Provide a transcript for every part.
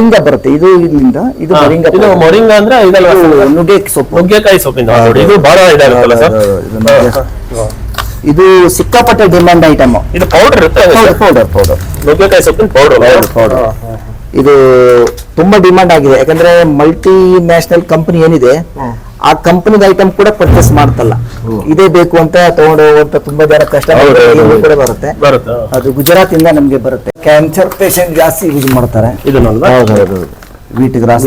ಹಿಂಗ ಬರುತ್ತೆ. ಇದು ಇಲ್ಲಿಂದ ಇದು ಮೊರಿಂಗ ಇದು ಮೊರಿಂಗ ಅಂದ್ರೆ ಇದಲ್ವಾ ಸರ್? ನುಗ್ಗೆ ಸೊಪ್ಪು. ನುಗ್ಗೆಕಾಯಿ ಸೊಪ್ಪಿಂದ ನೋಡಿ ಇದು ಬಹಳ ಇದಾಗುತ್ತಲ್ಲ ಸರ್? ಇದು ನುಗ್ಗೆ. ಇದು ಸಿಕ್ಕಾಪಟ್ಟೆ ಡಿಮ್ಯಾಂಡ್ ಐಟಮ್. ಇದು ಪೌಡರ್ ಇರುತ್ತೆ ಪೌಡರ್ ಪೌಡರ್ ನುಗ್ಗೆಕಾಯಿ ಸೊಪ್ಪಿನ ಪೌಡರ್ ಪೌಡರ್ ಇದು ತುಂಬಾ ಡಿಮ್ಯಾಂಡ್ ಆಗಿದೆ. ಯಾಕಂದ್ರೆ ಮಲ್ಟಿ ನ್ಯಾಷನಲ್ ಕಂಪನಿ ಏನಿದೆ ಆ ಕಂಪನಿದ ಐಟಮ್ ಕೂಡ ಪರ್ಚೇಸ್ ಮಾಡ್ತಲ್ಲ. ಇದೇ ಬೇಕು ಅಂತ ತಗೊಂಡು ಹೋಗುವಂತ ತುಂಬಾ ಜನ ಕಷ್ಟ. ಕೂಡ ಬರುತ್ತೆ. ಅದು ಗುಜರಾತ್ ಇಂದ ನಮ್ಗೆ ಬರುತ್ತೆ. ಕ್ಯಾನ್ಸರ್ ಪೇಷಂಟ್ ಜಾಸ್ತಿ ಯೂಸ್ ಮಾಡ್ತಾರೆ. ಇದನ್ನಲ್ವಾ ವೀಟ್ ಗ್ರಾಸ್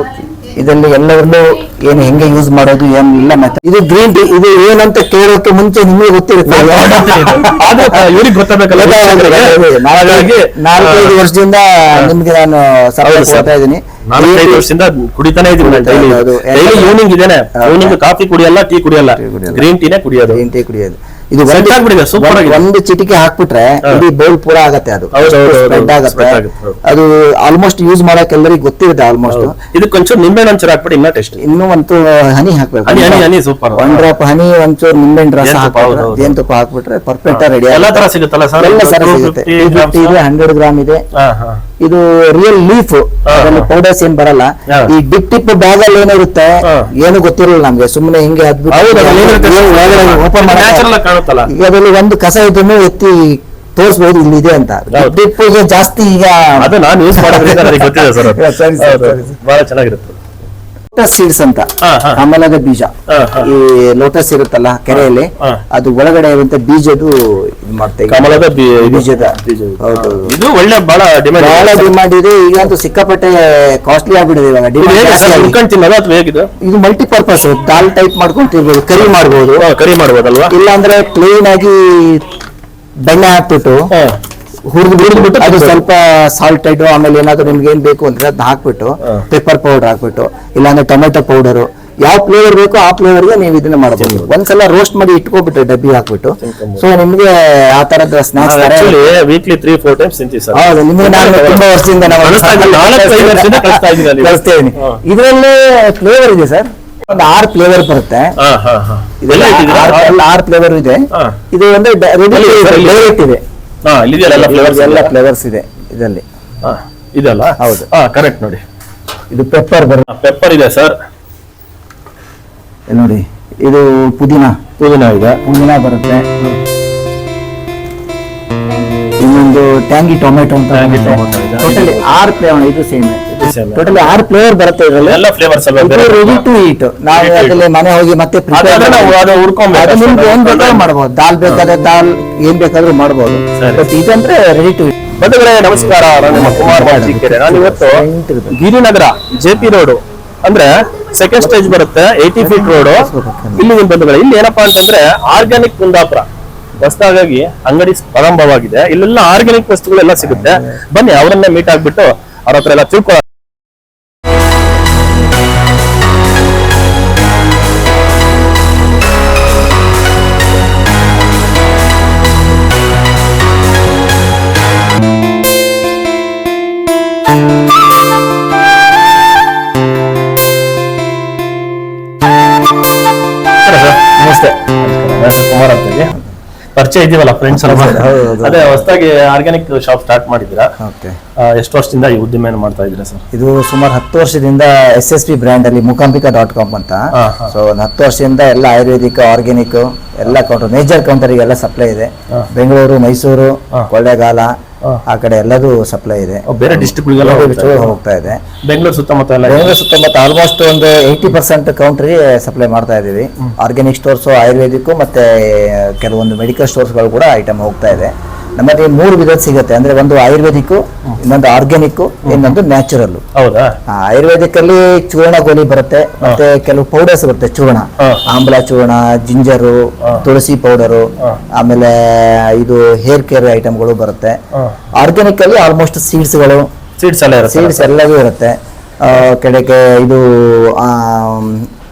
ಓಕೆ ಇದರಲ್ಲಿ ಎಲ್ಲರಲ್ಲೂ ಏನು ಹೆಂಗೆ ಯೂಸ್ ಮಾಡೋದು ಏನಿಲ್ಲ ಮತ್ತೆ ಇದು ಗ್ರೀನ್ ಟೀ ಇದು ಏನಂತ ಕೇಳೋಕೆ ಮುಂಚೆ ನಿಮಗೆ ಗೊತ್ತಿರುತ್ತೆ. ನಾಲ್ಕೈದು ನಾಲ್ಕೈದು ವರ್ಷದಿಂದ ನಿಮ್ಗೆ ನಾನು ಸಪ್ಲೈ ಹೌದು ಸರ್. ಕೊಡ್ತಾ ಇದ್ದೀನಿ. ನಾಲ್ಕೈದು ವರ್ಷದಿಂದ ಕುಡಿತಾನೆ ಇದ್ದೀನಿ ಡೈಲಿ ಈವ್ನಿಂಗ್ ಇದೇನೆ ಈವ್ನಿಂಗ್ ಕಾಫಿ ಕುಡಿಯಲ್ಲ ಟೀ ಕುಡಿಯಲ್ಲ. ಕುಡಿಯಲ್ಲ. ಗ್ರೀನ್ ಟೀನೇ ಕುಡಿಯೋದು. ಗ್ರೀನ್ ಟೀ ಕುಡಿಯೋದು. ಇದು ಒಂದು- ಚಿಟಿಕೆ ಹಾಕ್ಬಿಟ್ರೆ. ಇಡೀ ಬೌಲ್ ಪೂರ ಆಗತ್ತೆ ಅದು. ಸ್ಪ್ರೆಡ್ ಆಗತ್ತೆ. ಅದು ಆಲ್ಮೋಸ್ಟ್ ಯೂಸ್ ಮಾಡಕ್ ಎಲ್ಲರಿಗೂ ಗೊತ್ತಿರುತ್ತೆ ಆಲ್ಮೋಸ್ಟ್ ಇದಕ್ಕೆ ಒಂಚೂರು ನಿಂಬೆ ಒಂಚೂರು ಹಾಕ್ಬಿಟ್ಟು ಇನ್ನ ಟೆಸ್ಟ್ ಇನ್ನು ಒಂದು ಹನಿ ಹಾಕ್ಬೇಕು. ಹನಿ ಹನಿ ಹನಿ ಸೂಪರ್ ಒಂದ್ ಡ್ರಾಪ್ ಹನಿ ಒಂಚೂರು ನಿಂಬೆ ರಸ ಹಾಕ್ಬಿಟ್ರೆ. ಜೇನುತುಪ್ಪ ಹಾಕ್ಬಿಟ್ರೆ ಪರ್ಫೆಕ್ಟ್ ರೆಡಿ ಎಲ್ಲಾ ತರ ಸಿಗುತ್ತಲ್ಲ ಸರ್? ಎಲ್ಲ ಸರ ಸಿಗುತ್ತೆ. ಇದೆ ಹಂಡ್ರೆಡ್ ಗ್ರಾಮ್ ಇದೆ. ಇದು ರಿಯಲ್ ಲೀಫ್ ಪೌಡರ್ಸ್ ಏನ್ ಬರಲ್ಲ. ಈ ಡಿಪ್ ಟಿಪ್ ಬ್ಯಾಗ್ ಅಲ್ಲಿ ಏನಿರುತ್ತೆ. ಏನು ಗೊತ್ತಿರಲ್ಲ ನಮ್ಗೆ. ಸುಮ್ಮನೆ ಹಿಂಗೆ ಓಪನ್ ನ್ಯಾಚುರಲ್ ಈಗ ಅದರಲ್ಲಿ ಒಂದು ಕಸ ಇದನ್ನು ಎತ್ತಿ ತೋರಿಸಬಹುದು ಇಲ್ಲಿ ಇದೆ ಅಂತ. ಹೌದು. ಡಿಪ್ಗೆ ಜಾಸ್ತಿ ಈಗ ಅದು ನಾನು ಯೂಸ್ ಮಾಡೋದ್ರಿಂದ ನನಗೆ ಗೊತ್ತಿದೆ ಸರ್ ಸರಿ, ಸರಿ, ಸರಿ. ಬಹಳ ಚೆನ್ನಾಗಿರುತ್ತೆ. ಲೋಟಸ್ ಸೀಡ್ಸ್ ಅಂತ. ಕಮಲದ ಬೀಜ. ಈ ಲೋಟಸ್ ಇರುತ್ತಲ್ಲ ಕೆರೆಯಲ್ಲಿ. ಅದು ಒಳಗಡೆ ಇರುವಂತ ಬೀಜದು ಇದು ಮಾಡ್ತೇವೆ. ಕಮಲದ ಬೀಜದ. ಇದು ಒಳ್ಳೆ ಬಹಳ ಡಿಮ್ಯಾಂಡ್ ಬಹಳ ಡಿಮಾಂಡ್ ಇದೆ. ಈಗಂತೂ ಸಿಕ್ಕಾಪಟ್ಟೆ ಕಾಸ್ಟ್ಲಿ ಆಗ್ಬಿಡಿದೆ ಇವಾಗ. ಹೇಗಿದು ಇದು ಮಲ್ಟಿಪರ್ಪಸ್ ದಾಲ್ ಟೈಪ್ ಮಾಡ್ಕೊಂಡು ತಿನ್ಬೋದು ಕರಿ ಮಾಡ್ಬೋದು. ಕರಿ ಮಾಡ್ಬೋದಲ್ವಾ? ಇಲ್ಲ ಅಂದ್ರೆ ಪ್ಲೇನ್ ಆಗಿ ಬೆಣ್ಣೆ ಹಾಕ್ಬಿಟ್ಟು. ಹುರಿದು ಬಿಟ್ಟು ಅದು ಸ್ವಲ್ಪ ಸಾಲ್ಟ್ ಸಾಲ್ಟೆಡ್ ಆಮೇಲೆ ಏನಾದ್ರು ನಿಮ್ಗೆ ಏನ್ ಬೇಕು ಅಂದ್ರೆ ಅದನ್ನ ಹಾಕ್ಬಿಟ್ಟು. ಪೆಪ್ಪರ್ ಪೌಡರ್ ಹಾಕ್ಬಿಟ್ಟು ಇಲ್ಲಾಂದ್ರೆ ಟೊಮೆಟೊ ಪೌಡರ್ ಯಾವ ಫ್ಲೇವರ್ ಬೇಕು ಆ ಫ್ಲೇವರ್ಗೆ ನೀವು ಇದನ್ನ ಮಾಡಬಹುದು ಒಂದ್ಸಲ ರೋಸ್ಟ್ ಮಾಡಿ ಇಟ್ಕೊಬಿಟ್ಟು ಡಬ್ಬಿ ಹಾಕ್ಬಿಟ್ಟು. ಸೊ ನಿಮ್ಗೆ ಆ ತರದ snacks weekly three four times ಹೌದು ನಿಮ್ಗೆ ನಾನು ತುಂಬಾ ವರ್ಷದಿಂದ ಕಳಿಸ್ತಾ ಇದ್ದೀನಿ, ಇದರಲ್ಲಿ ಫ್ಲೇವರ್ ಇದೆ ಸರ್. ಒಂದು ಆರ್ ಫ್ಲೇವರ್ ಬರುತ್ತೆ. ಹಾ ಹಾ ಹಾ. ಇದೆಲ್ಲ ಎಲ್ಲ ಆರು- ಫ್ಲೇವರ್ ಇದೆ. ಇದು ಒಂದು ಡೈರೆಕ್ಟ್ ಇದೆ. ಹಾ ಎಲ್ಲ ಫ್ಲೇವರ್ಸ್ ಎಲ್ಲ ಫ್ಲೇವರ್ಸ್ ಇದೆ. ಇದರಲ್ಲಿ. ಹಾ ಇದಲ್ಲ ಹೌದು. ಹಾ ಕರೆಕ್ಟ್ ನೋಡಿ. ಇದು ಪೆಪ್ಪರ್ ಬರ ಪೆಪ್ಪರ್ ಇದೆ ಸರ್ ನೋಡಿ ಇದು ಪುದೀನ. ಪುದೀನ ಇದೆ. ಪುದೀನ ಬರುತ್ತೆ. ಇನ್ನೊಂದು ಟ್ಯಾಂಗಿ ಟೊಮೆಟೊ ಅಂತ ಟೊಮೆಟೊ ಇದೆ. ಆರು ಫ್ಲೇವರ್ ಇದು ಸೇಮ್. ಟೋಟಲಿ ಆರು ಫ್ಲೇವರ್ ಬರುತ್ತೆ ಇದರಲ್ಲಿ. ಎಲ್ಲ ಫ್ಲೇವರ್ಸ್ ರೆಡಿ ಟು ಈಟ್ ನಾವು ಅದರಲ್ಲಿ ಮನೆ ಹೋಗಿ ಮತ್ತೆ ಅದು. ನಿಮ್ಗೆ ಏನ್ ಬೇಕಾದ್ರೂ ಮಾಡಬಹುದು ದಾಲ್ ಬೇಕಾದ್ರೆ ದಾಲ್ ಏನ್ ಬೇಕಾದ್ರೂ ಮಾಡಬಹುದು. ಬಟ್ ಇದಂದ್ರೆ ರೆಡಿ ಟು ಬಂಧುಗಳೇ ನಮಸ್ಕಾರ. ನಾನು ನಿಮ್ಮ ಕುಮಾರ್ ಬಾಜಿಕೆರೆ. ನಾನು ಇವತ್ತು ಗಿರಿನಗರ ಜೆ ಪಿ ರೋಡ್ ಅಂದ್ರೆ ಸೆಕೆಂಡ್ ಸ್ಟೇಜ್ ಬರುತ್ತೆ ಏಯ್ಟಿ ಫೀಟ್ ರೋಡ್ ಇಲ್ಲಿ ಬಂಧುಗಳೇ ಇಲ್ಲಿ ಏನಪ್ಪಾ ಅಂತಂದ್ರೆ ಆರ್ಗ್ಯಾನಿಕ್ ಕುಂದಾಪುರ. ಹೊಸದಾಗಿ ಅಂಗಡಿ ಪ್ರಾರಂಭವಾಗಿದೆ. ಇಲ್ಲೆಲ್ಲ ಆರ್ಗ್ಯಾನಿಕ್ ವಸ್ತುಗಳೆಲ್ಲ ಸಿಗುತ್ತೆ. ಬನ್ನಿ ಅವರನ್ನ ಮೀಟ್ ಆಗ್ಬಿಟ್ಟು ಅವ್ರ ಹತ್ರ ಎಲ್ಲ ತಿಳ್ಕೊಳ್ಳೋ ಪರಿಚಯ ಇದೀವಲ್ಲ ಫ್ರೆಂಡ್ಸ್. ಅದೇ ಹೊಸದಾಗಿ ಆರ್ಗ್ಯಾನಿಕ್ ಶಾಪ್ ಸ್ಟಾರ್ಟ್ ಮಾಡಿದ್ದೀರಾ ಓಕೆ ಎಷ್ಟು ವರ್ಷದಿಂದ ಈ ಉದ್ದಿಮೆಯನ್ನು ಮಾಡ್ತಾ ಇದ್ದೀರಾ ಸರ್ ಇದು ಸುಮಾರು ಹತ್ತು ವರ್ಷದಿಂದ ಎಸ್ ಎಸ್ ಪಿ ಬ್ರ್ಯಾಂಡ್ ಅಲ್ಲಿ ಮುಕಾಂಬಿಕಾ ಡಾಟ್ ಕಾಮ್ ಅಂತ. ಸೊ ಒಂದು ಹತ್ತು ವರ್ಷದಿಂದ ಎಲ್ಲ ಆಯುರ್ವೇದಿಕ್ ಆರ್ಗ್ಯಾನಿಕ್ ಎಲ್ಲ ಕೌಂಟರ್ ಮೇಜರ್ ಕೌಂಟರ್ಗೆ ಎಲ್ಲ ಸಪ್ಲೈ ಇದೆ ಬೆಂಗಳೂರು ಮೈಸೂರು. ಕೊಳ್ಳೇಗಾಲ. ಆ. ಕಡೆ ಎಲ್ಲದೂ ಸಪ್ಲೈ ಇದೆ. ಬೇರೆ ಡಿಸ್ಟ್ರಿಕ್ಟ್ಗಳಿಗೆಲ್ಲ ಹೋಗ್ತಾ ಇದೆ. ಬೆಂಗಳೂರು ಸುತ್ತಮುತ್ತ ಎಲ್ಲ. ಬೆಂಗಳೂರು ಸುತ್ತಮುತ್ತ ಆಲ್ಮೋಸ್ಟ್ ಒಂದು ಏಯ್ಟಿ ಪರ್ಸೆಂಟ್ ಕೌಂಟ್ರಿ ಸಪ್ಲೈ ಮಾಡ್ತಾ ಇದ್ದೀವಿ. ಆರ್ಗ್ಯಾನಿಕ್ ಸ್ಟೋರ್ಸ್ ಆಯುರ್ವೇದಿಕ್ಕು ಮತ್ತೆ ಕೆಲವೊಂದು ಮೆಡಿಕಲ್ ಸ್ಟೋರ್ಸ್ಗಳು ಕೂಡ ಐಟಮ್ ಹೋಗ್ತಾ ಇದೆ. ನಮ್ಮಲ್ಲಿ ಮೂರು ವಿಧದ ಸಿಗುತ್ತೆ. ಅಂದ್ರೆ ಒಂದು ಆಯುರ್ವೇದಿಕ್ ಇನ್ನೊಂದು ಆರ್ಗ್ಯಾನಿಕ್ ಇನ್ನೊಂದು ನ್ಯಾಚುರಲ್ ಹೌದಾ? ಆಯುರ್ವೇದಿಕ್ ಅಲ್ಲಿ ಚೂರ್ಣ ಗೋಲಿ ಬರುತ್ತೆ ಮತ್ತೆ ಕೆಲವು ಪೌಡರ್ಸ್ ಬರುತ್ತೆ ಚೂರ್ಣ ಆಮ್ಲ ಆಂಬಲ ಚೂರ್ಣ ಜಿಂಜರು ತುಳಸಿ ಪೌಡರು ಆಮೇಲೆ ಇದು ಹೇರ್ ಕೇರ್ ಐಟಮ್ಗಳು ಬರುತ್ತೆ. ಆರ್ಗ್ಯಾನಿಕ್ ಅಲ್ಲಿ ಆಲ್ಮೋಸ್ಟ್ ಸೀಡ್ಸ್ಗಳು ಸೀಡ್ಸ್ ಎಲ್ಲ ಸೀಡ್ಸ್ ಎಲ್ಲವೂ ಇರುತ್ತೆ. ಕಡೆಗೆ ಇದು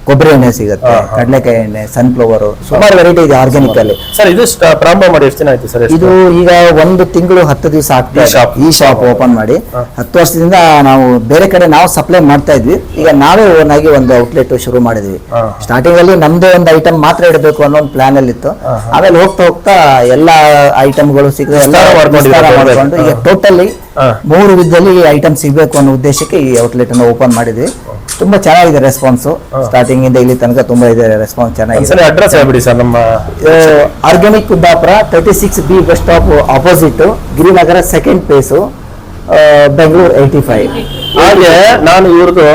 ಕೊಬ್ಬರಿ ಎಣ್ಣೆ ಸಿಗುತ್ತೆ ಕಡಲೆಕಾಯಿ ಎಣ್ಣೆ ಸನ್ಫ್ಲವರ್ ಸುಮಾರು ವೆರೈಟಿ ಇದೆ ಆರ್ಗ್ಯಾನಿಕ್ ಅಲ್ಲಿ. ಸರ್ ಇದು ಪ್ರಾರಂಭ ಮಾಡಿ ಎಷ್ಟು ದಿನ ಆಯ್ತು ಸರ್ ಇದು ಈಗ ಒಂದು ತಿಂಗಳು ಹತ್ತು ದಿವಸ ಆಗ್ತಾ ಈ ಶಾಪ್ ಓಪನ್ ಮಾಡಿ. ಹತ್ತು ವರ್ಷದಿಂದ ನಾವು ಬೇರೆ ಕಡೆ ನಾವು ಸಪ್ಲೈ ಮಾಡ್ತಾ ಇದ್ವಿ. ಈಗ ನಾವೇ ಓನ್ ಆಗಿ ಒಂದು ಔಟ್ಲೆಟ್ ಶುರು ಮಾಡಿದ್ವಿ. ಸ್ಟಾರ್ಟಿಂಗ್ ಅಲ್ಲಿ ನಮ್ದೇ ಒಂದು ಐಟಮ್ ಮಾತ್ರ ಇಡಬೇಕು ಅನ್ನೋ ಒಂದು ಪ್ಲಾನ್ ಅಲ್ಲಿ ಇತ್ತು. ಆಮೇಲೆ ಹೋಗ್ತಾ ಹೋಗ್ತಾ ಎಲ್ಲಾ ಐಟಮ್ಗಳು ಸಿಗದೆ ಎಲ್ಲ? ಮಾಡ್ಕೊಂಡು ಈಗ ಟೋಟಲಿ. ಮೂರು ವಿಧದಲ್ಲಿ ಐಟಮ್ ಸಿಗಬೇಕು ಅನ್ನೋ ಉದ್ದೇಶಕ್ಕೆ ಈ ಔಟ್ಲೆಟ್ ಅನ್ನು ಓಪನ್ ಮಾಡಿದ್ವಿ. ತುಂಬಾ ಚೆನ್ನಾಗಿದೆ ರೆಸ್ಪಾನ್ಸ್ ಸ್ಟಾರ್ಟಿಂಗ್ ಇಂದ ಇಲ್ಲಿ ತನಕ ತುಂಬಾ ಇದೆ ರೆಸ್ಪಾನ್ಸ್ ಚೆನ್ನಾಗಿದೆ. ಅಡ್ರೆಸ್ ಹೇಳ್ಬಿಡಿ ಸರ್ ನಮ್ಮ organic Kundapura thirty six B bus stop opposite Girinagar second phase Bengaluru eighty five ಹಾಗೆ ನಾನು ಇವ್ರದ್ದು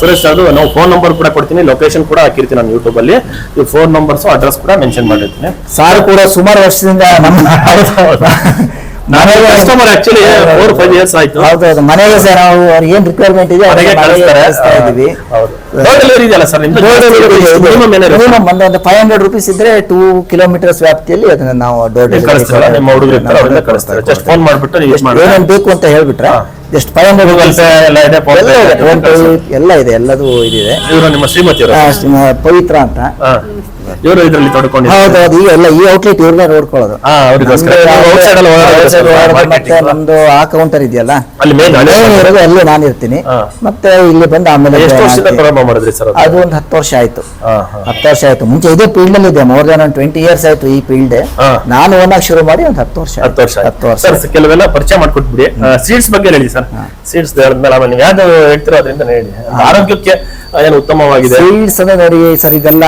ಸುರೇಶ್ ಅದು ನಾವು ಫೋನ್ ನಂಬರ್ ಕೂಡ ಕೊಡ್ತೀನಿ ಲೊಕೇಶನ್ ಕೂಡ ಹಾಕಿರ್ತೀನಿ ನಾನು ಯೂಟ್ಯೂಬ್ ಅಲ್ಲಿ. ಈ ಫೋನ್ ನಂಬರ್ಸ್ ಅಡ್ರೆಸ್ ಕೂಡ ಮೆನ್ಷನ್ ಮಾಡಿರ್ತೀನಿ. ಸಾರು ಕೂಡ ಸುಮಾರು ವರ್ಷದಿಂದ ನಮ್ಮ ನಾನು customer actually four five years ಆಯ್ತು. ಹೌದೌದು ಮನೆಗೆ ಸರ್ ನಾವು ಅವ್ರಿಗೆ ಏನ್ ರಿಕ್ವೈರ್ಮೆಂಟ್ ಇದೆ ಮನೆಗೆ ಕಳಿಸ್ತಾರೆ. ಕಳಿಸ್ತಾ ಇದೀವಿ ಡೋರ್ ಡೆಲಿವರಿ ಇದೆಯಲ್ಲ ಸರ್ ನಿಮ್ದು ಮಿನಿಮಮ್ ಮಿನಿಮಮ್ ಒಂದು ಫೈವ್ ಹಂಡ್ರೆಡ್ ರುಪೀಸ್ ಇದ್ರೆ ಟೂ ಕಿಲೋಮೀಟರ್ಸ್ ವ್ಯಾಪ್ತಿಯಲ್ಲಿ ಅದನ್ನ ನಾವು ಡೋರ್ ಡೆಲಿವರಿ ಕಳಿಸ್ತೀರಲ್ಲ ನಿಮ್ಮ ಹುಡುಗರು ಇರ್ತಾರೆ ಅವ್ರಿಂದ ಕಳಿಸ್ತಾರೆ? ಜಸ್ಟ್ ಫೋನ್ ಮಾಡ್ಬಿಟ್ಟು ಏನೇನ್ ಬೇಕು ಅಂತ ಹೇಳ್ಬಿಟ್ರೆ ಜಸ್ಟ್ ಫೈವ್ ಹಂಡ್ರೆಡ್ ಎಲ್ಲ ಇದೆ ಎಲ್ಲ ಇದೆ ಎಲ್ಲ ಇದೆ ಎಲ್ಲದೂ ಇದಿದೆ. ಇವರು ನಿಮ್ಮ ಶ್ರೀಮತಿ ಪವಿತ್ರ ಅಂತ. ಇವರು ಇದರಲ್ಲಿ ತೊಡ್ಕೊಂಡಿದ್ದಾರೆ ಹೌದೌದು ಈಗ ಎಲ್ಲ ಈ ಔಟ್ಲೆಟ್ ಇವ್ರನ್ನ ನೋಡ್ಕೊಳ್ಳೋದು. ಹಾ ಅವ್ರಿಗೋಸ್ಕರ. ಔಟ್ಸೈಡ್ ಅಲ್ಲಿ ಮತ್ತೆ ಮಾರ್ಕೆಟಿಂಗ್ ನಮ್ದು ಆ ಕೌಂಟರ್ ಇದೆಯಲ್ಲ? ಅಲ್ಲಿ ಮೇನ್ ಅಲ್ಲಿ ಇರೋದು ಅಲ್ಲೇ ನಾನು ಇರ್ತೀನಿ. ಹಾ. ಮತ್ತೆ ಇಲ್ಲಿ ಬಂದು ಆಮೇಲೆ ಎಷ್ಟು ವರ್ಷದಿಂದ ಹಾಕಿ- ಪ್ರಾರಂಭ ಮಾಡಿದ್ರಿ ಸರ್ ಅದು? ಒಂದು ಹತ್ತು ವರ್ಷ ಆಯ್ತು. ಹಾ ಹಾ. ಹತ್ತು ವರ್ಷ ಆಯ್ತು. ಮುಂಚೆ ಇದೇ ಫೀಲ್ಡ್ ಅಲ್ಲಿ ಇದೆ ಮೋರ್ ದನ್ ಟ್ವೆಂಟಿ ಇಯರ್ಸ್ ಆಯ್ತು ಈ ಫೀಲ್ಡ್ ಹಾ. ನಾನು ಓನಾಗಿ ಶುರು ಮಾಡಿ ಒಂದು ಹತ್ತು ವರ್ಷ ಹತ್ತು ವರ್ಷ ಹತ್ತು ವರ್ಷ ಸರ್ ಕೆಲವೆಲ್ಲ ಪರಿಚಯ ಮಾಡ್ಕೊಟ್ಬಿಡಿ. ಸೀಡ್ಸ್ ಬಗ್ಗೆ ಹೇಳಿ ಸರ್. ಸೀಡ್ಸ್ ಹೇಳಿದ್ಮೇಲೆ ಆಮೇಲೆ ನೀವು ಯಾವ್ದು ಹೇಳ್ತೀರೋ ಅದರಿಂದ ಹೇಳಿ. ಆರೋಗ್ಯಕ್ಕೆ ಏನು ಉತ್ತಮವಾಗಿದೆ? ಸೀಡ್ಸ್ ಅಂದ್ರೆ ನೋಡಿ ಸರ್ ಇದೆಲ್ಲ